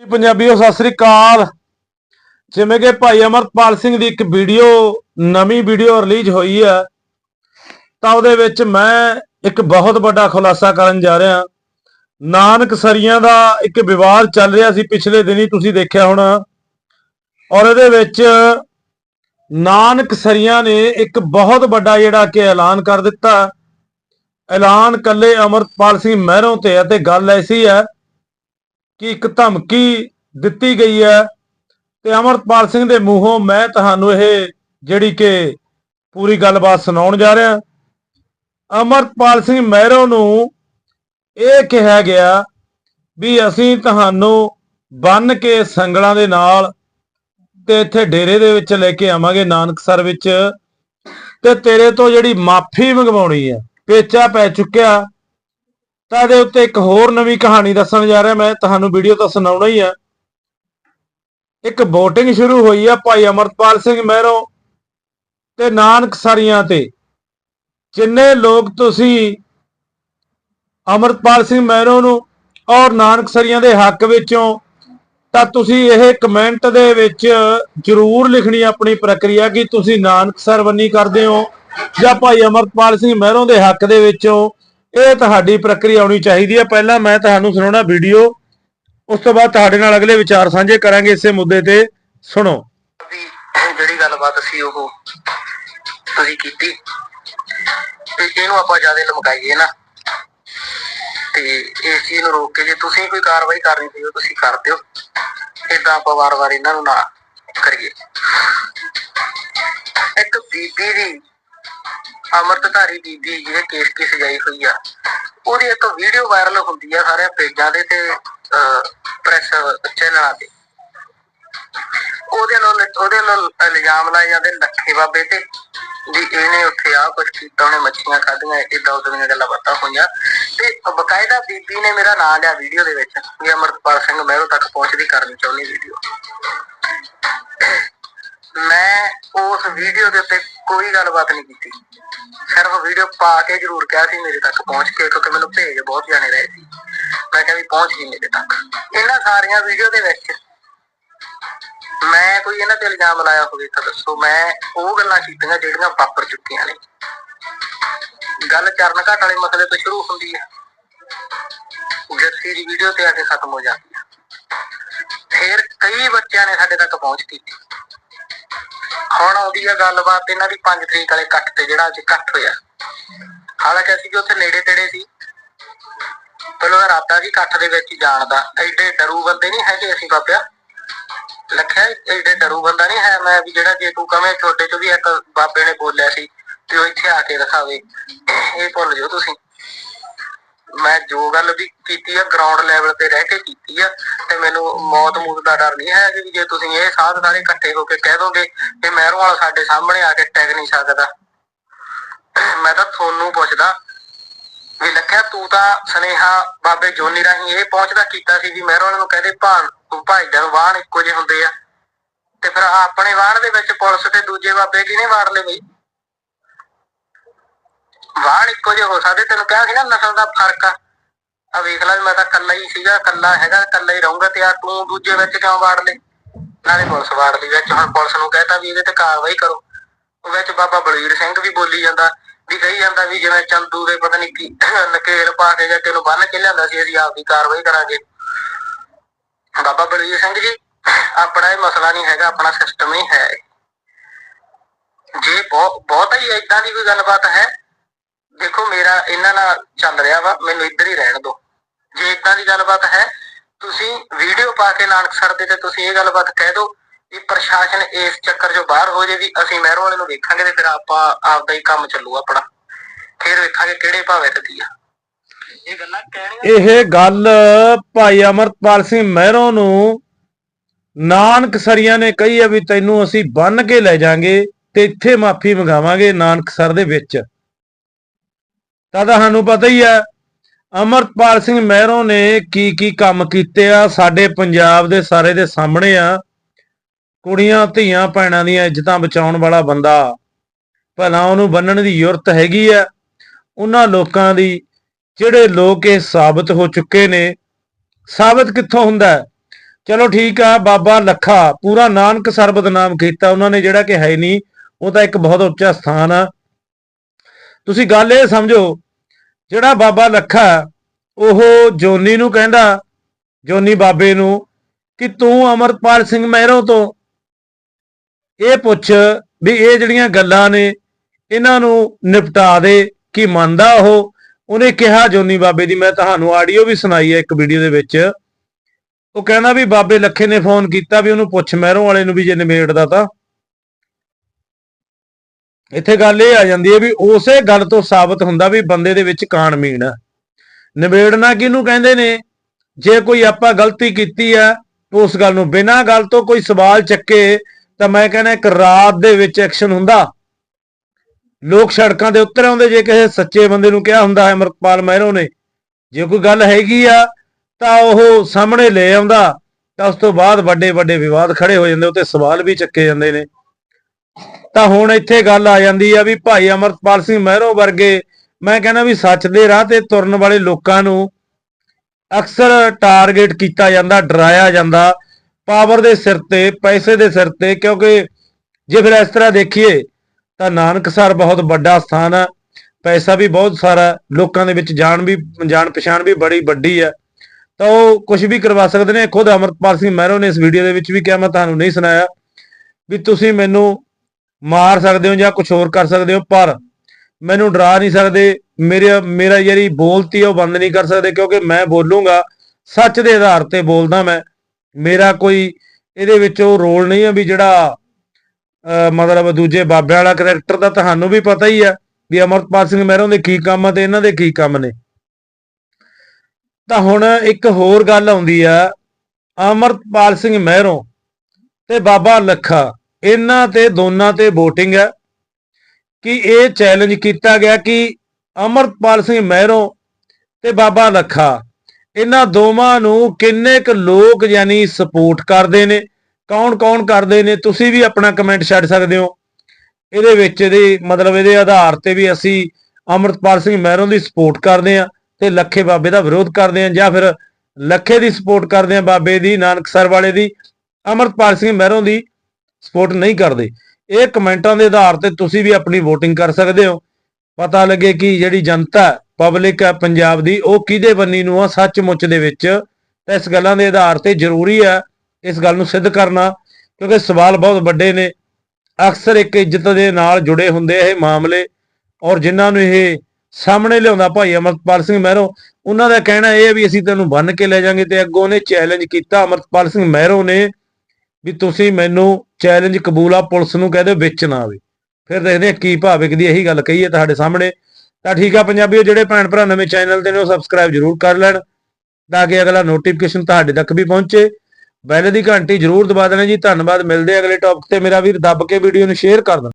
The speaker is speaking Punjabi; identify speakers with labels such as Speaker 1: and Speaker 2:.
Speaker 1: ਜੀ ਪੰਜਾਬੀਓ, ਸਤਿ ਸ੍ਰੀ ਅਕਾਲ। ਜਿਵੇਂ ਕਿ ਭਾਈ ਅਮਰਪਾਲ ਸਿੰਘ ਦੀ ਇੱਕ ਵੀਡੀਓ, ਨਵੀਂ ਵੀਡੀਓ ਰਿਲੀਜ਼ ਹੋਈ ਹੈ। ਤਾਂ ਉਹਦੇ ਵਿੱਚ ਮੈਂ ਇੱਕ ਬਹੁਤ ਵੱਡਾ ਖੁਲਾਸਾ ਕਰਨ ਜਾ ਰਿਹਾ। ਨਾਨਕ ਸਰੀਆਂ ਦਾ ਇੱਕ ਵਿਵਾਦ ਚੱਲ ਰਿਹਾ ਸੀ ਪਿਛਲੇ ਦਿਨੀ, ਤੁਸੀਂ ਦੇਖਿਆ ਹੋਣਾ। ਔਰ ਇਹਦੇ ਵਿੱਚ ਨਾਨਕ ਸਰੀਆਂ ਨੇ ਇੱਕ ਬਹੁਤ ਵੱਡਾ ਜਿਹੜਾ ਕਿ ਐਲਾਨ ਕਰ ਦਿੱਤਾ। ਐਲਾਨ ਕੱਲੇ ਅਮਰਪਾਲ ਸਿੰਘ ਮਹਿਰੋਂ ਤੇ ਹੈ ਤੇ ਗੱਲ ਐਸੀ ਹੈ ਕਿ ਇੱਕ ਧਮਕੀ ਦਿੱਤੀ ਗਈ ਹੈ ਤੇ ਅਮਰਪਾਲ ਸਿੰਘ ਦੇ ਮੂੰਹੋਂ ਮੈਂ ਤੁਹਾਨੂੰ ਇਹ ਜਿਹੜੀ ਕਿ ਪੂਰੀ ਗੱਲਬਾਤ ਸੁਣਾਉਣ ਜਾ ਰਿਹਾ। ਅਮਰਪਾਲ ਸਿੰਘ ਮਹਿਰੋ ਨੂੰ ਇਹ ਕਿਹਾ ਗਿਆ ਵੀ ਅਸੀਂ ਤੁਹਾਨੂੰ ਬੰਨ ਕੇ ਸੰਗਲਾਂ ਦੇ ਨਾਲ ਤੇ ਇੱਥੇ ਡੇਰੇ ਦੇ ਵਿੱਚ ਲੈ ਕੇ ਆਵਾਂਗੇ ਨਾਨਕਸਰ ਵਿੱਚ ਤੇ ਤੇਰੇ ਤੋਂ ਜਿਹੜੀ ਮਾਫੀ ਮੰਗਵਾਉਣੀ ਹੈ, ਪੇਚਾ ਪੈ ਚੁੱਕਿਆ। ਤਾਂ ਇਹਦੇ ਉੱਤੇ ਇੱਕ ਹੋਰ ਨਵੀਂ ਕਹਾਣੀ ਦੱਸਣ ਜਾ ਰਿਹਾ, ਮੈਂ ਤੁਹਾਨੂੰ ਵੀਡੀਓ ਤਾਂ ਸੁਣਾਉਣਾ ਹੀ ਆ। ਇੱਕ VOTING ਸ਼ੁਰੂ ਹੋਈ ਆ ਭਾਈ ਅਮਰਪਾਲ ਸਿੰਘ ਮਹਿਰੋਂ ਤੇ ਨਾਨਕ ਸਰੀਆਂ ਤੇ। ਜਿੰਨੇ ਲੋਕ ਤੁਸੀਂ ਅਮਰਪਾਲ ਸਿੰਘ ਮਹਿਰੋਂ ਨੂੰ ਔਰ ਨਾਨਕ ਸਰੀਆਂ ਦੇ ਹੱਕ ਵਿੱਚੋਂ, ਤਾਂ ਤੁਸੀਂ ਇਹ ਕਮੈਂਟ ਦੇ ਵਿੱਚ ਜਰੂਰ ਲਿਖਣੀ ਆਪਣੀ ਪ੍ਰਕਿਰਿਆ ਕਿ ਤੁਸੀਂ ਨਾਨਕ ਸਰਵੰਨੀ ਕਰਦੇ ਹੋ ਜਾਂ ਭਾਈ ਅਮਰਪਾਲ ਸਿੰਘ ਮਹਿਰੋਂ ਦੇ ਹੱਕ ਦੇ ਵਿੱਚੋਂ ਇਹ ਤੁਹਾਡੀ ਪ੍ਰਕਿਰਿਆ ਆਉਣੀ ਚਾਹੀਦੀ ਹੈ। ਪਹਿਲਾਂ ਮੈਂ ਤੁਹਾਨੂੰ ਸੁਣਾਉਣਾ ਵੀਡੀਓ। ਉਸ ਤੋਂ ਬਾਅਦ ਤੁਹਾਡੇ ਨਾਲ ਅਗਲੇ ਵਿਚਾਰ ਸਾਂਝੇ ਕਰਾਂਗੇ ਇਸੇ ਮੁੱਦੇ ਤੇ। ਸੁਣੋ।
Speaker 2: ਜਿਹੜੀ ਗੱਲਬਾਤ ਸੀ ਉਹ ਤੁਸੀਂ ਕੀਤੀ। ਤੇ ਇਹਨੂੰ ਆਪਾਂ ਜ਼ਿਆਦਾ ਲਮਕਾਈਏ ਨਾ। ਤੇ ਇਸ ਚੀਜ਼ ਨੂੰ ਰੋਕ ਕੇ ਜੇ ਤੁਸੀਂ ਕੋਈ ਕਾਰਵਾਈ ਕਰਨੀ ਸੀ ਤੁਸੀਂ ਕਰ ਦਿਓ। ਇਦਾਂ ਆਪਾਂ ਵਾਰ-ਵਾਰ ਇਹਨਾਂ ਨੂੰ ਨਾ ਕਰੀਏ। ਇੱਕ ਬੀਬੀ ਦੀ ਅਮਰਤਧਾਰੀ ਬੀਬੀ ਜਿਹਦੇ ਕੇਸ ਕੀ ਸਜਾਈ ਹੋਈ ਆ, ਉਹਦੀ ਇੱਕ ਵੀਡੀਓ ਵਾਇਰਲ ਹੁੰਦੀ ਆ ਸਾਰੇ ਪੇਜਾਂ ਦੇ ਤੇ ਪ੍ਰੈਸ ਚੈਨਲਾਂ ਤੇ। ਉਹਦੇ ਨਾਲ ਉਹਦੇ ਨਾਲ ਇਲਜ਼ਾਮ ਲਾਏ ਜਾਂਦੇ ਲੱਖੇ ਬਾਬੇ ਤੇ, ਵੀ ਇਹਨੇ ਉੱਥੇ ਆ ਕੁਝ ਕੀਤਾ, ਉਹਨੇ ਮੱਛੀਆਂ ਖਾਧੀਆਂ ਇਦਾਂ ਉਦਾਂ ਦੀਆਂ ਗੱਲਾਂ ਬਾਤਾਂ ਹੋਈਆਂ। ਤੇ ਬਕਾਇਦਾ ਬੀਬੀ ਨੇ ਮੇਰਾ ਨਾਂ ਲਿਆ ਵੀਡੀਓ ਦੇ ਵਿੱਚ, ਵੀ ਅਮਰਪਾਲ ਸਿੰਘ ਮਹਿਰੋ ਤੱਕ ਪਹੁੰਚਦੀ ਕਰਨੀ ਚਾਹੁੰਦੀ ਵੀਡੀਓ ਮੈਂ ਉਸ ਵੀਡੀਓ ਦੇ ਉੱਤੇ ਕੋਈ ਗੱਲਬਾਤ ਨਹੀਂ ਕੀਤੀ। ਸਿਰਫ ਵੀਡੀਓ ਪਾ ਕੇ ਜ਼ਰੂਰ ਕਿਹਾ ਸੀ, ਮੇਰੇ ਤੱਕ ਪਹੁੰਚ ਕੇ, ਕਿਉਂਕਿ ਮੈਨੂੰ ਭੇਜ ਬਹੁਤ ਜਾਣੇ ਰਹੇ ਸੀ। ਮੈਂ ਕਿਹਾ ਵੀ ਪਹੁੰਚ ਗਈ ਮੇਰੇ ਤੱਕ। ਇਹਨਾਂ ਸਾਰੀਆਂ ਵੀਡੀਓ ਦੇ ਵਿੱਚ ਮੈਂ ਕੋਈ ਇਹਨਾਂ ਤੇ ਇਲਜ਼ਾਮ ਲਾਇਆ ਹੋਵੇ ਤਾਂ ਦੱਸੋ, ਮੈਂ ਉਹ ਗੱਲਾਂ ਕੀਤੀਆਂ ਜਿਹੜੀਆਂ ਵਾਪਰ ਚੁੱਕੀਆਂ ਨੇ। ਗੱਲ ਚਰਨ ਘਾਟ ਵਾਲੇ ਮਸਲੇ ਤੋਂ ਸ਼ੁਰੂ ਹੁੰਦੀ ਹੈ। ਜੱਸੀ ਦੀ ਵੀਡੀਓ ਤੇ ਆ ਕੇ ਖਤਮ ਹੋ ਜਾਂਦੀ ਹੈ। ਫਿਰ ਕਈ ਬੱਚਿਆਂ ਨੇ ਸਾਡੇ ਤੱਕ ਪਹੁੰਚ ਕੀਤੀ। ਹੁਣ ਆਉਂਦੀ ਹੈ ਗੱਲਬਾਤ ਇਹਨਾਂ ਦੀ 5 ਤਰੀਕ ਵਾਲੇ ਇਕੱਠ ਤੇ, ਜਿਹੜਾ ਅੱਜ ਇਕੱਠ ਹੋਇਆ। ਹਾਲਾਂਕਿ ਅਸੀਂ ਵੀ ਉੱਥੇ ਨੇੜੇ ਤੇੜੇ ਸੀ। ਪਹਿਲਾਂ ਰਾਤਾ ਸੀ ਇਕੱਠ ਦੇ ਵਿੱਚ ਹੀ ਜਾਣ ਐਡੇ ਡਰੂ ਬੰਦੇ ਨਹੀਂ ਹੈਗੇ ਅਸੀਂ ਬਾਬਿਆ। ਲੱਖਿਆ, ਐਡੇ ਡਰੂ ਬੰਦਾ ਨਹੀਂ ਹੈ ਮੈਂ ਵੀ ਜਿਹੜਾ ਜੇ ਤੂੰ ਕਵੇਂ ਛੋਟੇ ਚ ਵੀ ਇੱਕ ਬਾਬੇ ਨੇ ਬੋਲਿਆ ਸੀ ਤੇ ਉਹ ਇੱਥੇ ਆ ਕੇ ਦਿਖਾਵੇ। ਇਹ ਭੁੱਲ ਜਾਓ ਤੁਸੀਂ। ਮੈਂ ਜੋ ਗੱਲ ਵੀ ਕੀਤੀ ਆ ਗਰਾਊਂਡ ਲੈਵਲ ਤੇ ਰਹਿ ਕੇ ਕੀਤੀ ਆ ਤੇ ਮੈਨੂੰ ਮੌਤ ਮੂਤ ਦਾ ਡਰ ਨਹੀਂ ਹੈ ਕਿ ਜੇ ਤੁਸੀਂ ਇਹ ਸਾਧ ਸਾਰੇ ਇਕੱਠੇ ਹੋ ਕੇ ਕਹਿ ਦੋਗੇ ਕਿ ਮਹਿਰੋਂ ਵਾਲਾ ਸਾਡੇ ਸਾਹਮਣੇ ਆ ਕੇ ਟੈਗ ਨਹੀਂ ਸਕਦਾ। ਮੈਂ ਤਾਂ ਤੁਹਾਨੂੰ ਪੁੱਛਦਾ ਵੀ ਲੱਖਿਆ ਤੂੰ ਤਾਂ ਸਨੇਹਾ ਬਾਬੇ ਜੋਨੀ ਰਾਹੀਂ ਇਹ ਪਹੁੰਚਦਾ ਕੀਤਾ ਸੀ ਵੀ ਮਹਿਰੋਂ ਵਾਲੇ ਨੂੰ ਕਹਦੇ ਭਾਣ ਭਾਈਜਾਨ ਵਾਹਣ ਇੱਕੋ ਜਿਹੇ ਹੁੰਦੇ ਆ। ਤੇ ਫਿਰ ਆਪਣੇ ਵਾਹਣ ਦੇ ਵਿੱਚ ਪੁਲਿਸ ਤੇ ਦੂਜੇ ਬਾਬੇ ਕਿਹਨੇ ਵਾੜ ਲਏ ਬਈ? ਵਾਹਣ ਇੱਕੋ ਜਿਹੇ ਹੋ ਸਕਦੇ, ਤੈਨੂੰ ਕਿਹਾ ਸੀ ਨਾ ਨਸਲ ਦਾ ਫ਼ਰਕ ਆ। ਆ ਵੇਖ ਲੈ, ਮੈਂ ਤਾਂ ਕੱਲਾ ਹੀ ਸੀਗਾ ਕੱਲਾ ਹੈਗਾ ਕੱਲਾ ਹੀ ਰਹੂੰਗਾ ਤੇ ਆ ਤੂੰ ਦੂਜੇ ਵਿੱਚ ਕਿਉਂ ਵਾੜ ਲਏ? ਨਾਲੇ ਪੁਲਿਸ ਵਾੜ ਲਈ ਵਿੱਚ, ਹੁਣ ਪੁਲਿਸ ਨੂੰ ਕਹਿਤਾ ਵੀ ਇਹਦੇ ਤੇ ਕਾਰਵਾਈ ਕਰੋ। ਵਿੱਚ ਬਾਬਾ ਬਲਵੀਰ ਸਿੰਘ ਵੀ ਬੋਲੀ ਜਾਂਦਾ, ਵੀ ਕਹੀ ਜਾਂਦਾ ਵੀ ਜਿਵੇਂ ਚੰਦੂ ਦੇ ਪਤਾ ਨਹੀਂ ਕੀ ਨਕੇਲ ਪਾ ਕੇ ਜਾਂ ਤੈਨੂੰ ਬੰਨ ਕੇ ਲਿਆਂਦਾ ਸੀ, ਅਸੀਂ ਆਪਦੀ ਕਾਰਵਾਈ ਕਰਾਂਗੇ। ਬਾਬਾ ਬਲਵੀਰ ਸਿੰਘ ਜੀ, ਆਪਣਾ ਇਹ ਮਸਲਾ ਨਹੀਂ ਹੈਗਾ, ਆਪਣਾ ਸਿਸਟਮ ਹੀ ਹੈ। ਜੇ ਬਹੁਤ ਬਹੁਤਾ ਹੀ ਇਦਾਂ ਦੀ ਕੋਈ ਗੱਲਬਾਤ ਹੈ, ਦੇਖੋ ਮੇਰਾ ਇਹਨਾਂ ਨਾਲ ਚੱਲ ਰਿਹਾ ਵਾ, ਮੈਨੂੰ ਇੱਧਰ ਹੀ ਰਹਿਣ ਦਿਓ। ਜੇ ਇਦਾਂ ਦੀ ਗੱਲਬਾਤ ਹੈ, ਤੁਸੀਂ ਵੀਡੀਓ ਪਾ ਕੇ ਨਾਨਕਸਰ ਦੇ ਤੇ ਤੁਸੀਂ ਇਹ ਗੱਲਬਾਤ ਕਹਿ ਦਿਓ ਵੀ ਪ੍ਰਸ਼ਾਸਨ ਇਸ ਚੱਕਰ ਚੋਂ ਬਾਹਰ ਹੋ ਜੇ ਵੀ ਅਸੀਂ ਮਹਿਰੋਂ ਵਾਲੇ ਨੂੰ ਵੇਖਾਂਗੇ ਤੇ ਫਿਰ ਆਪਾਂ ਆਪਦਾ ਹੀ ਕੰਮ ਚੱਲੂ ਆਪਣਾ। ਫਿਰ ਵੇਖਾਂਗੇ ਕਿਹੜੇ ਭਾਵੇਂ ਤੇ ਆ। ਇਹ ਗੱਲਾਂ ਕਹਿਣੀਆਂ
Speaker 1: ਇਹ ਗੱਲ ਭਾਈ ਅਮਰਪਾਲ ਸਿੰਘ ਮਹਿਰੋ ਨੂੰ ਨਾਨਕ ਸਰੀਆਂ ਨੇ ਕਹੀ ਆ ਵੀ ਤੈਨੂੰ ਅਸੀਂ ਬੰਨ ਕੇ ਲੈ ਜਾਾਂਗੇ ਤੇ ਇੱਥੇ ਮਾਫੀ ਮੰਗਾਵਾਂਗੇ ਨਾਨਕਸਰ ਦੇ ਵਿੱਚ। ਤਾਂ ਤਾਂ ਸਾਨੂੰ ਪਤਾ ਹੀ ਹੈ ਅਮਰਪਾਲ ਸਿੰਘ ਮਹਿਰੋਂ ਨੇ ਕੀ ਕੀ ਕੰਮ ਕੀਤੇ ਆ? ਸਾਡੇ ਪੰਜਾਬ ਦੇ ਸਾਰੇ ਦੇ ਸਾਹਮਣੇ ਆ। ਕੁੜੀਆਂ, ਧੀਆਂ, ਭੈਣਾਂ ਦੀਆਂ ਇੱਜ਼ਤਾਂ ਬਚਾਉਣ ਵਾਲਾ ਬੰਦਾ। ਭਲਾ ਉਹਨੂੰ ਬੰਨਣ ਦੀ ਜ਼ਰੂਰਤ ਹੈਗੀ ਆ। ਉਹਨਾਂ ਲੋਕਾਂ ਦੀ ਜਿਹੜੇ ਲੋਕ ਇਹ ਸਾਬਤ ਹੋ ਚੁੱਕੇ ਨੇ, ਸਾਬਤ ਕਿੱਥੋਂ ਹੁੰਦਾ? ਚਲੋ ਠੀਕ ਆ, ਬਾਬਾ ਲੱਖਾ, ਪੂਰਾ ਨਾਨਕ ਸਰ ਬਦਨਾਮ ਕੀਤਾ ਉਹਨਾਂ ਨੇ, ਜਿਹੜਾ ਕਿ ਹੈ ਨਹੀਂ, ਉਹ ਤਾਂ ਇੱਕ ਬਹੁਤ ਉੱਚਾ ਸਥਾਨ ਆ। ਤੁਸੀਂ ਗੱਲ ਇਹ ਸਮਝੋ ਜਿਹੜਾ ਬਾਬਾ ਲੱਖਾ ਉਹ ਜੋਨੀ ਨੂੰ ਕਹਿੰਦਾ, ਜੋਨੀ ਬਾਬੇ ਨੂੰ ਕਿ ਤੂੰ ਅਮਰਪਾਲ ਸਿੰਘ ਮਹਿਰੋਂ ਤੋਂ ਇਹ ਪੁੱਛ ਵੀ ਇਹ ਜਿਹੜੀਆਂ ਗੱਲਾਂ ਨੇ, ਇਹਨਾਂ ਨੂੰ ਨਿਪਟਾ ਦੇ, ਕੀ ਮੰਨਦਾ ਉਹ? ਉਹਨੇ ਕਿਹਾ ਜੋਨੀ ਬਾਬੇ ਦੀ, ਮੈਂ ਤੁਹਾਨੂੰ ਆਡੀਓ ਵੀ ਸੁਣਾਈ ਹੈ ਇੱਕ ਵੀਡੀਓ ਦੇ ਵਿੱਚ। ਉਹ ਕਹਿੰਦਾ ਵੀ ਬਾਬੇ ਲੱਖੇ ਨੇ ਫੋਨ ਕੀਤਾ ਵੀ ਉਹਨੂੰ ਪੁੱਛ ਮਹਿਰੋਂ ਵਾਲੇ ਨੂੰ ਵੀ ਜੇ ਨਿਬੇੜਦਾ ਤਾਂ। ਇੱਥੇ ਗੱਲ ਇਹ ਆ ਜਾਂਦੀ ਹੈ ਵੀ ਉਸੇ ਗੱਲ ਤੋਂ ਸਾਬਤ ਹੁੰਦਾ ਵੀ ਬੰਦੇ ਦੇ ਵਿੱਚ ਕਾਣ ਮੀਣ ਹੈ ਨਿਬੇੜਨਾ ਕਿਹਨੂੰ ਕਹਿੰਦੇ ਨੇ? ਜੇ ਕੋਈ ਆਪਾਂ ਗਲਤੀ ਕੀਤੀ ਆ, ਉਸ ਗੱਲ ਨੂੰ ਬਿਨਾਂ ਗੱਲ ਤੋਂ ਕੋਈ ਸਵਾਲ ਚੱਕੇ, ਤਾਂ ਮੈਂ ਕਹਿੰਦਾ ਇੱਕ ਰਾਤ ਦੇ ਵਿੱਚ ਐਕਸ਼ਨ ਹੁੰਦਾ। ਲੋਕ ਸੜਕਾਂ ਦੇ ਉੱਤਰ ਆਉਂਦੇ, ਜੇ ਕਿਸੇ ਸੱਚੇ ਬੰਦੇ ਨੂੰ ਕਿਹਾ ਹੁੰਦਾ ਹੈ, ਅਮਰਪਾਲ ਮਹਿਰੋ ਨੇ, ਜੇ ਕੋਈ ਗੱਲ ਹੈਗੀ ਆ, ਤਾਂ ਉਹ ਸਾਹਮਣੇ ਲੈ ਆਉਂਦਾ, ਤਾਂ ਉਸ ਤੋਂ ਬਾਅਦ ਵੱਡੇ ਵੱਡੇ ਵਿਵਾਦ ਖੜੇ ਹੋ ਜਾਂਦੇ ਉੱਤੇ ਸਵਾਲ ਵੀ ਚੱਕੇ ਜਾਂਦੇ ਨੇ। ਤਾਂ ਹੁਣ ਇੱਥੇ ਗੱਲ ਆ ਜਾਂਦੀ ਆ ਵੀ ਭਾਈ ਅਮਰਪਾਲ ਸਿੰਘ ਮਹਿਰੋ ਵਰਗੇ, ਮੈਂ ਕਹਿੰਦਾ ਵੀ ਸੱਚ ਦੇ ਰਾਹ ਤੇ ਤੁਰਨ ਵਾਲੇ ਲੋਕਾਂ ਨੂੰ ਅਕਸਰ ਟਾਰਗੇਟ ਕੀਤਾ ਜਾਂਦਾ, ਡਰਾਇਆ ਜਾਂਦਾ ਪਾਵਰ ਦੇ ਸਿਰ ਤੇ, ਪੈਸੇ ਦੇ ਸਿਰ ਤੇ, ਕਿਉਂਕਿ ਜੇ ਫਿਰ ਇਸ ਤਰ੍ਹਾਂ ਦੇਖੀਏ ਤਾਂ ਨਾਨਕਸਰ ਬਹੁਤ ਵੱਡਾ ਸਥਾਨ ਹੈ ਪੈਸਾ ਵੀ ਬਹੁਤ ਸਾਰਾ, ਲੋਕਾਂ ਦੇ ਵਿੱਚ ਜਾਣ ਵੀ, ਜਾਣ ਪਛਾਣ ਵੀ ਬੜੀ ਵੱਡੀ ਹੈ ਤਾਂ ਉਹ ਕੁਝ ਵੀ ਕਰਵਾ ਸਕਦੇ ਨੇ, ਖੁਦ ਅਮਰਪਾਲ ਸਿੰਘ ਮਹਿਰੋ ਨੇ ਇਸ ਵੀਡੀਓ ਦੇ ਵਿੱਚ ਵੀ ਕਿਹਾ, ਮੈਂ ਤੁਹਾਨੂੰ ਨਹੀਂ ਸੁਣਾਇਆ, ਵੀ ਤੁਸੀਂ ਮੈਨੂੰ ਮਾਰ ਸਕਦੇ ਹੋ ਜਾਂ ਕੁਝ ਹੋਰ ਕਰ ਸਕਦੇ ਹੋ, ਪਰ ਮੈਨੂੰ ਡਰਾ ਨਹੀਂ ਸਕਦੇ। ਮੇਰੇ, ਮੇਰਾ ਜਿਹੜੀ ਬੋਲਤੀ ਉਹ ਬੰਦ ਨਹੀਂ ਕਰ ਸਕਦੇ, ਕਿਉਂਕਿ ਮੈਂ ਬੋਲੂੰਗਾ, ਸੱਚ ਦੇ ਆਧਾਰ ਤੇ ਬੋਲਦਾ ਮੈਂ। ਮੇਰਾ ਕੋਈ ਇਹਦੇ ਵਿੱਚ ਉਹ ਰੋਲ ਨਹੀਂ ਹੈ ਵੀ ਜਿਹੜਾ, ਅਹ ਮਤਲਬ ਦੂਜੇ ਬਾਬਿਆਂ ਵਾਲਾ ਕਰੈਕਟਰ ਦਾ ਤੁਹਾਨੂੰ ਵੀ ਪਤਾ ਹੀ ਆ ਵੀ ਅਮਰਪਾਲ ਸਿੰਘ ਮਹਿਰੋਂ ਦੇ ਕੀ ਕੰਮ ਆ ਤੇ ਇਹਨਾਂ ਦੇ ਕੀ ਕੰਮ ਨੇ। ਤਾਂ ਹੁਣ ਇੱਕ ਹੋਰ ਗੱਲ ਆਉਂਦੀ ਆ ਅਮਰਪਾਲ ਸਿੰਘ ਮਹਿਰੋਂ ਤੇ ਬਾਬਾ ਲੱਖਾ। ਇਹਨਾਂ ਤੇ ਦੋਨਾਂ ਤੇ VOTING ਹੈ ਕਿ ਇਹ ਚੈਲੰਜ ਕੀਤਾ ਗਿਆ ਕਿ ਅਮਰਪਾਲ ਸਿੰਘ ਮਹਿਰੋਂ ਤੇ ਬਾਬਾ ਲੱਖਾ ਇਹਨਾਂ ਦੋਵਾਂ ਨੂੰ ਕਿੰਨੇ ਕੁ ਲੋਕ ਯਾਨੀ ਸਪੋਰਟ ਕਰਦੇ ਨੇ ਕੌਣ ਕੌਣ ਕਰਦੇ ਨੇ, ਤੁਸੀਂ ਵੀ ਆਪਣਾ ਕਮੈਂਟ ਛੱਡ ਸਕਦੇ ਹੋ। ਇਹਦੇ ਵਿੱਚ ਇਹਦੇ ਮਤਲਬ ਇਹਦੇ ਆਧਾਰ ਤੇ ਵੀ ਅਸੀਂ ਅਮਰਤਪਾਲ ਸਿੰਘ ਮਹਿਰੋਂ ਦੀ ਸਪੋਰਟ ਕਰਦੇ ਆ ਤੇ ਲੱਖੇ ਬਾਬੇ ਦਾ ਵਿਰੋਧ ਕਰਦੇ ਆ ਜਾਂ ਫਿਰ ਲੱਖੇ ਦੀ ਸਪੋਰਟ ਕਰਦੇ ਆ ਬਾਬੇ ਦੀ, ਨਾਨਕਸਰ ਵਾਲੇ ਦੀ ਅਮਰਤਪਾਲ ਸਿੰਘ ਮਹਿਰੋਂ ਦੀ ਸਪੋਰਟ ਨਹੀਂ ਕਰਦੇ। ਇਹ ਕਮੈਂਟਾਂ ਦੇ ਆਧਾਰ ਤੇ ਤੁਸੀਂ ਵੀ ਆਪਣੀ VOTING ਕਰ ਸਕਦੇ ਹੋ। ਪਤਾ ਲੱਗੇ ਕਿ ਜਿਹੜੀ ਜਨਤਾ ਪਬਲਿਕ ਹੈ, ਪੰਜਾਬ ਦੀ, ਉਹ ਕਿਹਦੇ ਬੰਨੀ ਨੂੰ ਆ ਸੱਚਮੁੱਚ ਦੇ ਵਿੱਚ? ਤਾਂ ਇਸ ਗੱਲਾਂ ਦੇ ਆਧਾਰ ਤੇ ਜ਼ਰੂਰੀ ਹੈ ਇਸ ਗੱਲ ਨੂੰ ਸਿੱਧ ਕਰਨਾ, ਕਿਉਂਕਿ ਸਵਾਲ ਬਹੁਤ ਵੱਡੇ ਨੇ। ਅਕਸਰ ਇੱਕ ਇੱਜ਼ਤ ਦੇ ਨਾਲ ਜੁੜੇ ਹੁੰਦੇ ਇਹ ਮਾਮਲੇ, ਔਰ ਜਿਨ੍ਹਾਂ ਨੂੰ ਇਹ ਸਾਹਮਣੇ ਲਿਆਉਂਦਾ ਭਾਈ ਅਮਰਪਾਲ ਸਿੰਘ ਮਹਿਰੋ, ਉਹਨਾਂ ਦਾ ਕਹਿਣਾ ਇਹ ਹੈ ਵੀ ਅਸੀਂ ਤੈਨੂੰ ਬੰਨ ਕੇ ਲੈ ਜਾਾਂਗੇ ਤੇ ਅੱਗੋਂ ਨੇ ਚੈਲੰਜ ਕੀਤਾ। ਅਮਰਪਾਲ ਸਿੰਘ ਮਹਿਰੋ ਨੇ ਵੀ ਤੁਸੀਂ ਮੈਨੂੰ ਚੈਲੰਜ ਕਬੂਲਾ ਪੁਲਿਸ ਨੂੰ ਕਹਦੇ ਵਿੱਚ ਨਾ ਆਵੇ। ਫਿਰ ਦੇਖਦੇ ਆ ਕੀ ਭਾਵਿਕ ਦੀ ਇਹੀ ਗੱਲ ਕਹੀ ਹੈ ਤੁਹਾਡੇ ਸਾਹਮਣੇ। ਤਾਂ ਠੀਕ ਆ ਪੰਜਾਬੀਓ, ਜਿਹੜੇ ਭੈਣ ਭਰਾ ਨਵੇਂ ਚੈਨਲ ਤੇ ਨੇ, ਉਹ ਸਬਸਕ੍ਰਾਈਬ ਜ਼ਰੂਰ ਕਰ ਲੈਣ, ਤਾਂ ਕਿ ਅਗਲਾ ਨੋਟੀਫਿਕੇਸ਼ਨ ਤੁਹਾਡੇ ਤੱਕ ਵੀ ਪਹੁੰਚੇ। ਬੈਲ ਦੀ ਘੰਟੀ ਜ਼ਰੂਰ ਦਬਾ ਦੇਣਾ ਜੀ। ਧੰਨਵਾਦ, ਮਿਲਦੇ ਅਗਲੇ ਟੌਪਿਕ ਤੇ। ਮੇਰਾ ਵੀਰ ਦੱਬ ਕੇ ਵੀਡੀਓ ਨੂੰ ਸ਼ੇਅਰ ਕਰ ਦੇਣਾ।